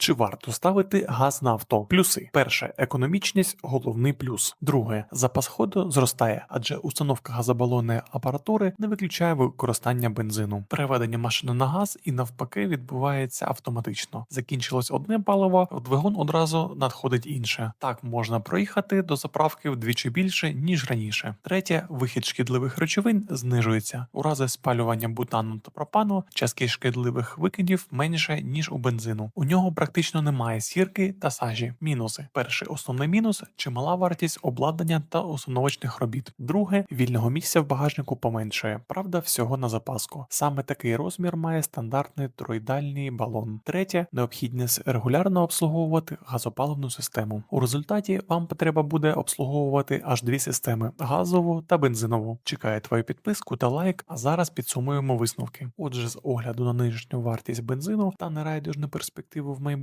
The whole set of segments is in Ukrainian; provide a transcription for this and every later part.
Чи варто ставити газ на авто? Плюси: перше економічність, головний плюс. Друге запас ходу зростає, адже установка газобалонної апаратури не виключає використання бензину. Переведення машини на газ і навпаки відбувається автоматично. Закінчилось одне паливо, в двигун одразу надходить інше. Так можна проїхати до заправки вдвічі більше ніж раніше. Третє вихід шкідливих речовин знижується. У разі спалювання бутану та пропану частки шкідливих викидів менше ніж у бензину. У нього практично немає сірки та сажі. Мінуси: перший основний мінус чимала вартість обладнання та установочних робіт. Друге вільного місця в багажнику поменшує. Правда, всього на запаску. Саме такий розмір має стандартний троїдальний балон. Третє необхідність регулярно обслуговувати газопаливну систему. У результаті вам потреба буде обслуговувати аж дві системи газову та бензинову. Чекаю твою підписку та лайк. А зараз підсумуємо висновки. Отже, з огляду на нинішню вартість бензину та нерайдужну перспективу в майбутньому,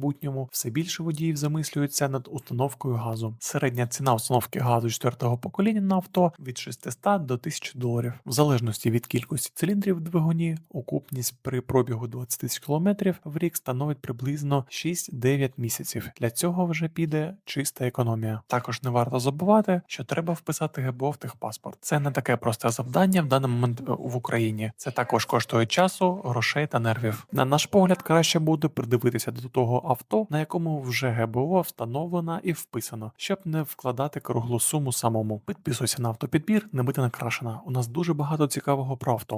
все більше водіїв замислюються над установкою газу. Середня ціна установки газу четвертого покоління на авто від 600 до 1000 доларів, в залежності від кількості циліндрів в двигуні, окупність при пробігу 20 тисяч кілометрів в рік становить приблизно 6-9 місяців. Для цього вже піде чиста економія. Також не варто забувати, що треба вписати ГБО в техпаспорт. Це не таке просте завдання в даний момент е, в Україні. Це також коштує часу, грошей та нервів. На наш погляд, краще буде придивитися до того авто, на якому вже ГБО встановлено і вписано, щоб не вкладати круглу суму самому. Підписуйся на автопідбір, не бути накрашена. У нас дуже багато цікавого про авто.